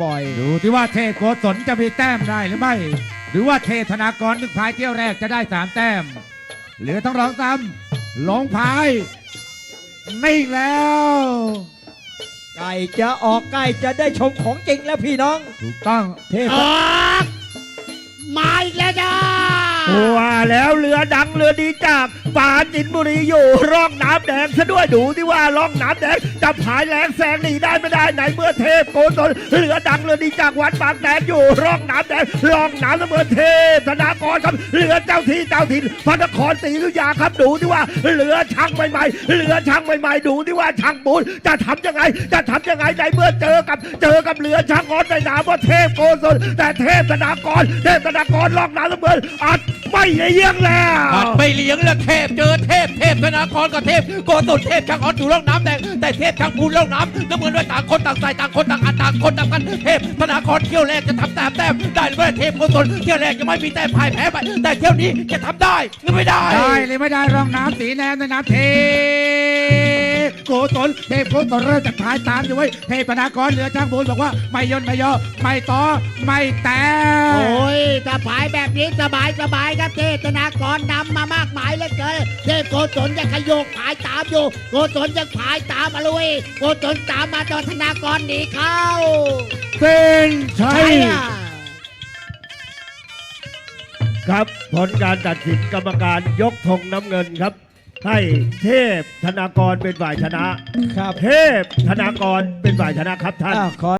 ปล่อย ดูที่ว่าเทพโกศลจะมีแต้มได้หรือไม่ หรือว่าเทพธนากรนึกพายเที่ยวแรกจะได้สามแต้ม เหลือต้องร้องซ้ำลงพายนิ่งแล้วไก่จะออกไก่จะได้ชมของจริงแล้วพี่น้อง ถูกต้องเทพ ออก แล้วเรือดังเรือดีจากปราจินบุรีอยู่ร่องน้ำแดงซะด้วยดูที่ว่าร่องน้ำแดงจะผายแรงแซงหนีได้ไม่ได้ไหนเมื่อเทพโกศลเรือดังเรือดีจากวัดบางแดงอยู่ร่องน้ำแดงร่องน้ำเสมอเทพธนากรครับเรือเจ้าที่เจ้าถิ่นพระนครศรีอยุธยาครับดูที่ว่าเรือช่างใหม่ๆเรือช่างใหม่ๆดูที่ว่าช่างปูนจะทำยังไงจะทำยังไงในเมื่อเจอกับเจอกับเรือช่างออนในนามว่าเทพโกศลแต่เทพธนากรเทพธนากรร่องน้ำเสมออัดไม่ได้เยี่ยงแล้วอัดไม่เลี้ยงแล้วเทพเจอเทพเทพธนากรกับเทพโกศลเทพช่างออดอยู่ร่องน้ำแดงแต่เทพช่างพูนร่องน้ำน้ำเงินด้วยต่างคนต่างใส่ต่างคนต่างอัดต่างคนต่างกันเทพธนากรเที่ยวแรกจะทำแต้มแต้มได้หรือไม่เทพโกศลเที่ยวแรกยังไม่มีแต้มพ่ายแพ้ไปแต่เที่ยวนี้จะทำได้หรือไม่ได้ได้หรือไม่ได้ร่องน้ำสีแนมในน้ำเทพโกศลเทพโกศลเริ่มจากพายตามอยู่ไว้ยเทพธนากรเหลือช่างบุญบอกว่าไม่ยนไม่ย่อไม่ต่อไม่แต่โอ้ยถ้าผายแบบ นี้สบายสบายครับเทพธนากรนำมามากมายเหลือเกินเทพโกศลยังขยโยกผายตามอยู่ โกศลยังผายตามมาลุยโกศลตามมาจนธนากรหนีเข้าเส้นชัใช่ยอะครับผลการตัดสินกรรมการยกธงน้ำเงินครับ ให้เทพธนากรเป็นฝ่ายชนะครับ เทพธนากรเป็นฝ่ายชนะครับท่าน อ้าวขอ